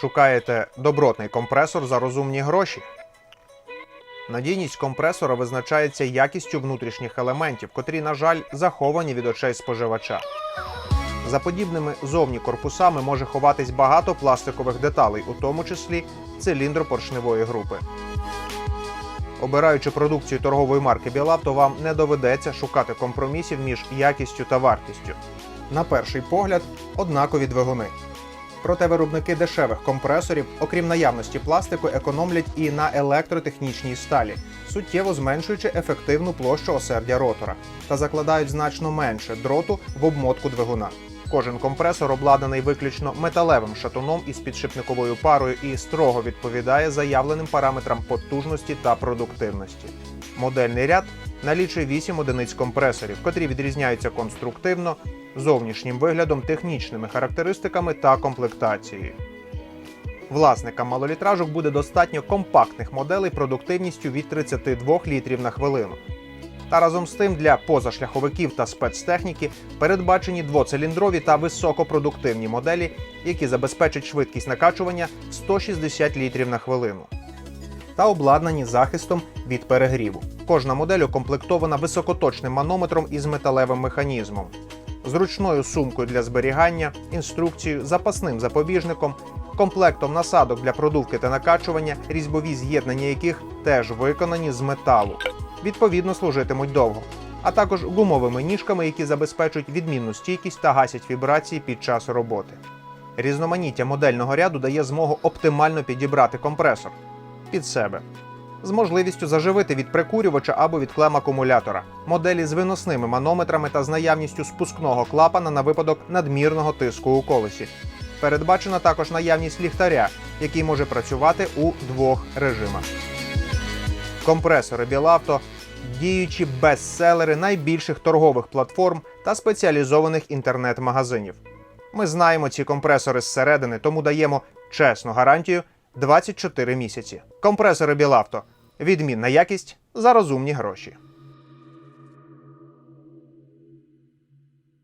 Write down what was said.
Шукаєте добротний компресор за розумні гроші? Надійність компресора визначається якістю внутрішніх елементів, котрі, на жаль, заховані від очей споживача. За подібними зовні корпусами може ховатись багато пластикових деталей, у тому числі циліндропоршневої групи. Обираючи продукцію торгової марки Білав, то вам не доведеться шукати компромісів між якістю та вартістю. На перший погляд, однакові двигуни. Проте виробники дешевих компресорів, окрім наявності пластику, економлять і на електротехнічній сталі, суттєво зменшуючи ефективну площу осердя ротора та закладають значно менше дроту в обмотку двигуна. Кожен компресор обладнаний виключно металевим шатуном із підшипниковою парою і строго відповідає заявленим параметрам потужності та продуктивності. Модельний ряд налічує 8 одиниць компресорів, котрі відрізняються конструктивно, зовнішнім виглядом, технічними характеристиками та комплектацією. Власникам малолітражок буде достатньо компактних моделей продуктивністю від 32 літрів на хвилину. Та разом з тим для позашляховиків та спецтехніки передбачені двоциліндрові та високопродуктивні моделі, які забезпечать швидкість накачування в 160 літрів на хвилину. Та обладнані захистом від перегріву. Кожна модель укомплектована високоточним манометром із металевим механізмом, зручною сумкою для зберігання, інструкцією, запасним запобіжником, комплектом насадок для продувки та накачування, різьбові з'єднання яких теж виконані з металу відповідно служитимуть довго, а також гумовими ніжками, які забезпечують відмінну стійкість та гасять вібрації під час роботи. Різноманіття модельного ряду дає змогу оптимально підібрати компресор під себе. З можливістю заживити від прикурювача або від клем акумулятора, моделі з виносними манометрами та з наявністю спускного клапана на випадок надмірного тиску у колесі. Передбачена також наявність ліхтаря, який може працювати у двох режимах. Компресори Білавто діючі бестселери найбільших торгових платформ та спеціалізованих інтернет-магазинів. Ми знаємо ці компресори зсередини, тому даємо чесну гарантію 24 місяці. Компресори Білавто. Відмінна якість за розумні гроші.